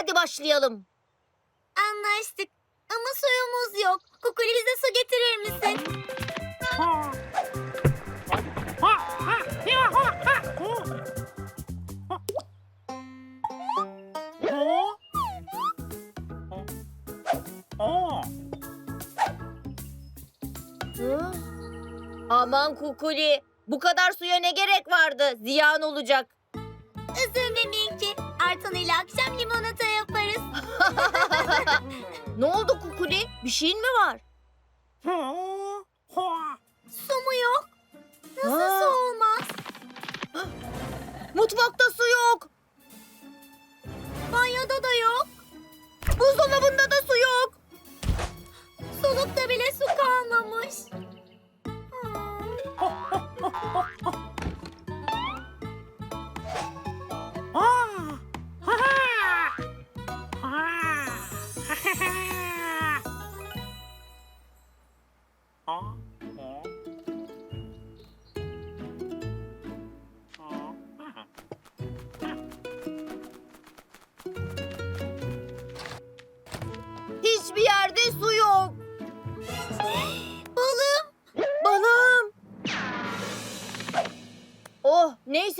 Hadi başlayalım. Anlaştık. Ama suyumuz yok. Kukuli bize su getirir misin? Hı? Aman Kukuli. Bu kadar suya ne gerek vardı? Ziyan olacak. Üzülme İle akşam limonata yaparız. ne oldu Kukuli? Bir şeyin mi var? Su mu yok? Nasıl Ha. su olmaz? Mutfakta su yok. Banyoda da yok. Buzdolabında da su yok. Solukta bile su kalmamış. Hmm.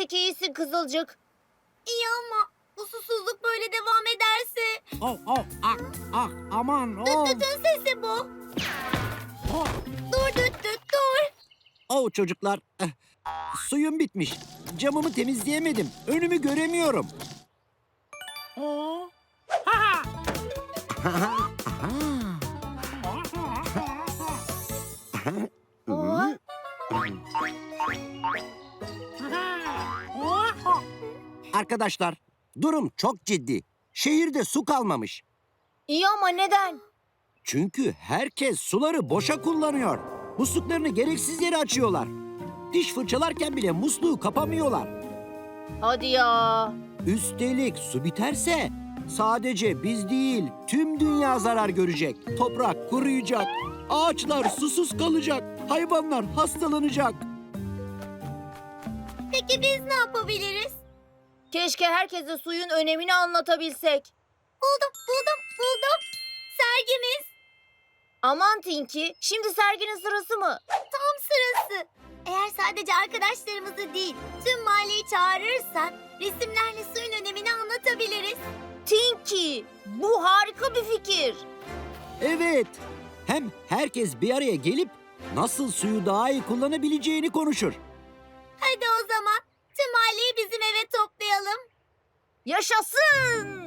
neyse ki iyisin Kızılcık. İyi ama bu susuzluk böyle devam ederse... Oh oh ah ah aman Düt oh. dütün sesi bu. Oh, Dur düt düt dur. oh çocuklar eh, suyum bitmiş. Camımı temizleyemedim. Önümü göremiyorum. Oh. Arkadaşlar durum çok ciddi. Şehirde su kalmamış. İyi ama neden? Çünkü herkes suları boşa kullanıyor. Musluklarını gereksiz yere açıyorlar. Diş fırçalarken bile musluğu kapamıyorlar. Hadi ya. Üstelik su biterse sadece biz değil tüm dünya zarar görecek. Toprak kuruyacak, ağaçlar susuz kalacak, hayvanlar hastalanacak. Peki biz ne yapabiliriz? Keşke herkese suyun önemini anlatabilsek. Buldum buldum buldum. Sergimiz. Aman Tinky, şimdi serginin sırası mı? Tam sırası. Eğer sadece arkadaşlarımızı değil, tüm mahalleyi çağırırsak resimlerle suyun önemini anlatabiliriz. Tinky, bu harika bir fikir. Evet, hem herkes bir araya gelip nasıl suyu daha iyi kullanabileceğini konuşur. Hadi o zaman tüm mahalleyi bizim eve toplayalım. Yaşasın!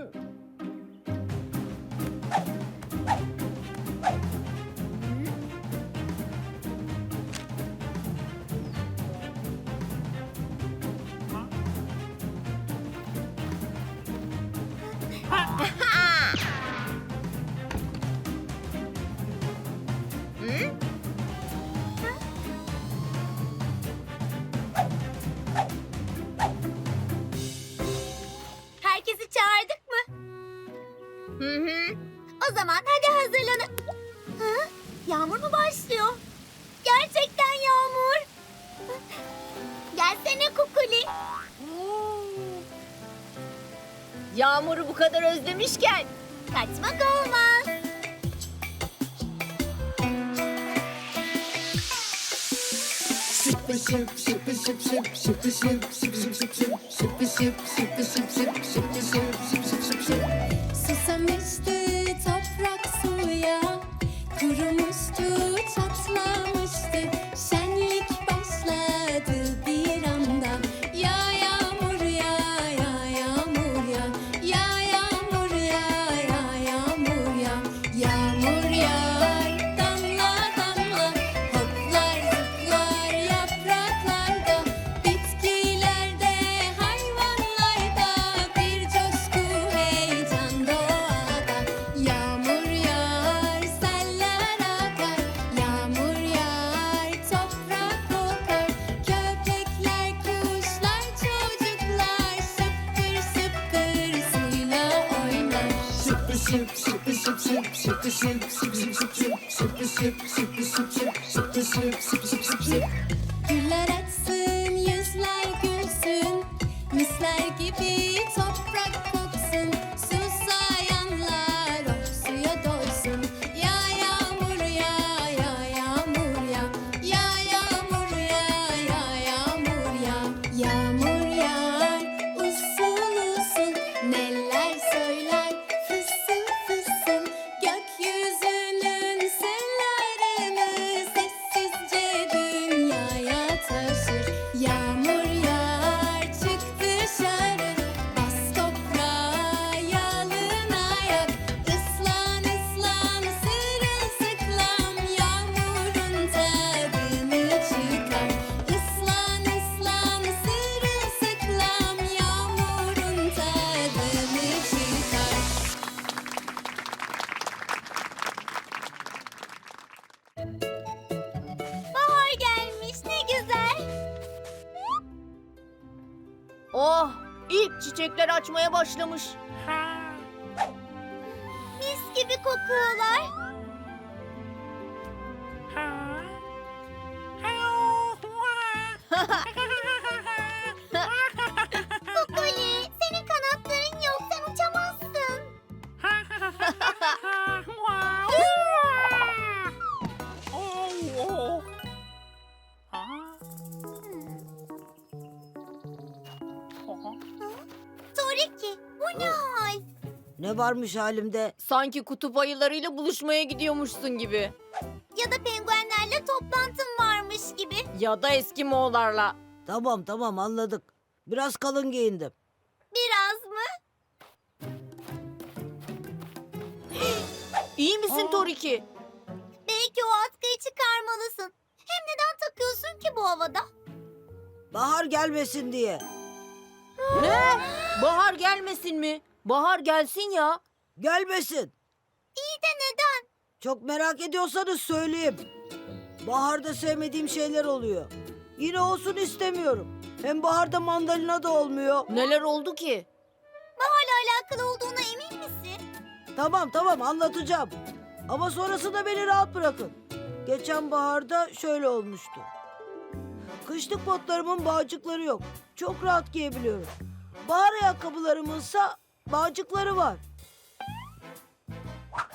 O zaman hadi hazırlanın. Hı? Yağmur mu başlıyor? Gerçekten yağmur. Gelsene Kukuli. Yağmuru bu kadar özlemişken Kaçmak olmaz. Şıp şıp şıp şıp şıp şıp şıp şıp şıpı şıp şıpı şıp şıp şıpı şıp şıp şıp Şıpı şıp şıpı şıp şıp Oh, ilk çiçekler açmaya başlamış. Mis gibi kokuyorlar. Ne varmış halimde? Sanki kutup ayılarıyla buluşmaya gidiyormuşsun gibi. Ya da penguenlerle toplantın varmış gibi. Ya da eski Moğollarla. Tamam tamam anladık. Biraz kalın giyindim. Biraz mı? İyi misin Aa. Toriki? Belki o atkıyı çıkarmalısın. Hem neden takıyorsun ki bu havada? Bahar gelmesin diye. Ne? Bahar gelmesin mi? Bahar gelsin ya. Gelmesin. İyi de neden? Çok merak ediyorsanız söyleyeyim. Baharda sevmediğim şeyler oluyor. Yine olsun istemiyorum. Hem baharda mandalina da olmuyor. Neler oldu ki? Baharla alakalı olduğuna emin misin? Tamam tamam anlatacağım. Ama sonrasında beni rahat bırakın. Geçen baharda şöyle olmuştu. Kışlık botlarımın bağcıkları yok. Çok rahat giyebiliyorum. Bahar ayakkabılarımınsa bağcıkları var.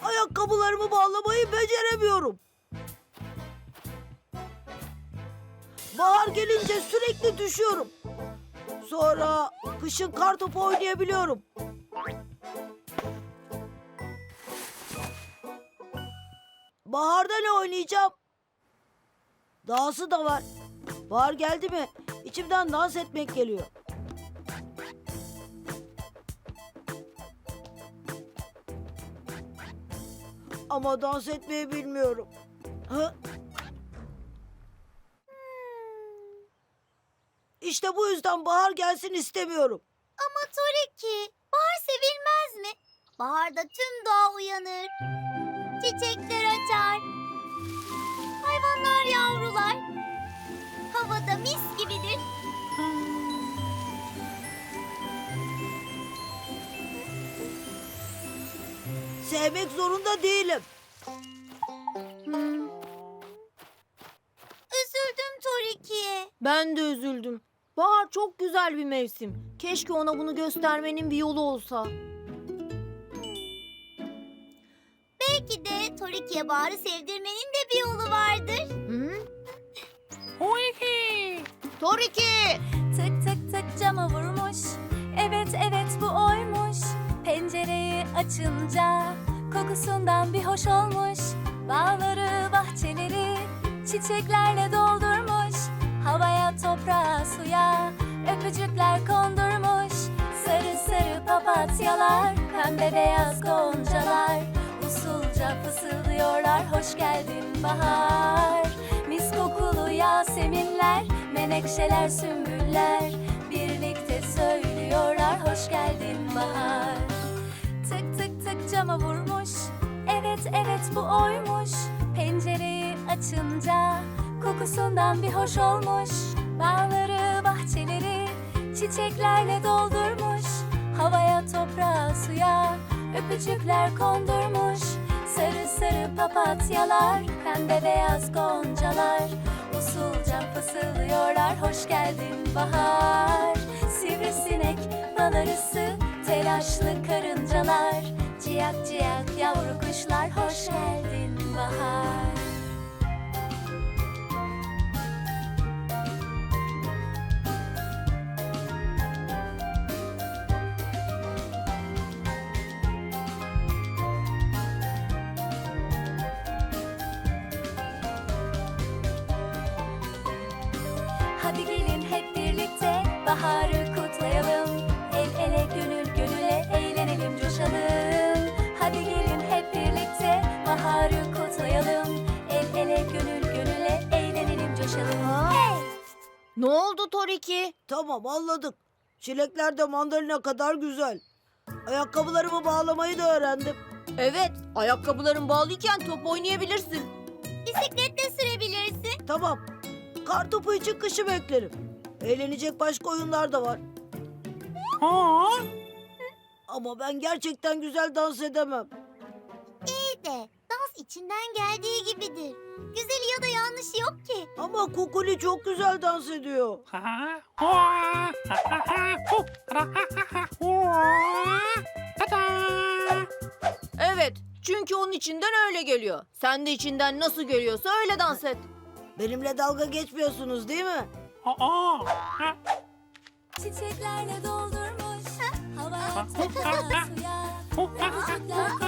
Ayakkabılarımı bağlamayı beceremiyorum. Bahar gelince sürekli düşüyorum. Sonra kışın kar topu oynayabiliyorum. Baharda ne oynayacağım? Dahası da var. Bahar geldi mi içimden dans etmek geliyor. Ama dans etmeyi bilmiyorum. Hı? İşte bu yüzden bahar gelsin istemiyorum. Ama Toriki, bahar sevilmez mi? Baharda tüm doğa uyanır. Çiçekler açar. Hayvanlar yavrular. Havada mis gibidir. Sevmek zorunda değilim. Üzüldüm Toriki'ye. Ben de üzüldüm. Bahar çok güzel bir mevsim. Keşke ona bunu göstermenin bir yolu olsa. Belki de Toriki'ye baharı sevdirmenin de bir yolu vardır. Hı? Toriki! Tık tık tık cama vurmuş Evet evet bu oymuş Pencereyi açınca Kokusundan bir hoş olmuş. Bağları bahçeleri Çiçeklerle doldurmuş. Havaya toprağa suya Öpücükler kondurmuş. Sarı sarı papatyalar Pembe beyaz goncalar. Usulca fısıldıyorlar Hoş geldin bahar. Mis kokulu yaseminler Menekşeler sümbüller. Birlikte söylüyorlar Hoş geldin bahar Tık cama vurmuş. Evet evet bu oymuş. Pencereyi açınca Kokusundan bir hoş olmuş. Bağları bahçeleri Çiçeklerle doldurmuş. Havaya toprağa suya Öpücükler kondurmuş. Sarı sarı papatyalar Pembe beyaz goncalar. Usulca fısıldıyorlar Hoş geldin bahar. Sivrisinek bal arısı Telaşlı karıncalar Ciyak ciyak yavru kuşlar Hoş geldin bahar. Hadi gelin Ne oldu Toriki? Tamam anladık. Çilekler de mandalina kadar güzel. Ayakkabılarımı bağlamayı da öğrendim. Evet, ayakkabıların bağlıyken top oynayabilirsin. Bisikletle sürebilirsin. Tamam. Kartopu için kışı beklerim. Eğlenecek başka oyunlar da var. Ama ben gerçekten güzel dans edemem. İyi de dans içinden geldiği gibidir. Ama Kukuli çok güzel dans ediyor. Evet, çünkü onun içinden öyle geliyor. Sen de içinden nasıl geliyorsa öyle dans et. Benimle dalga geçmiyorsunuz değil mi? Çiçeklerle doldurmuş Havaya suya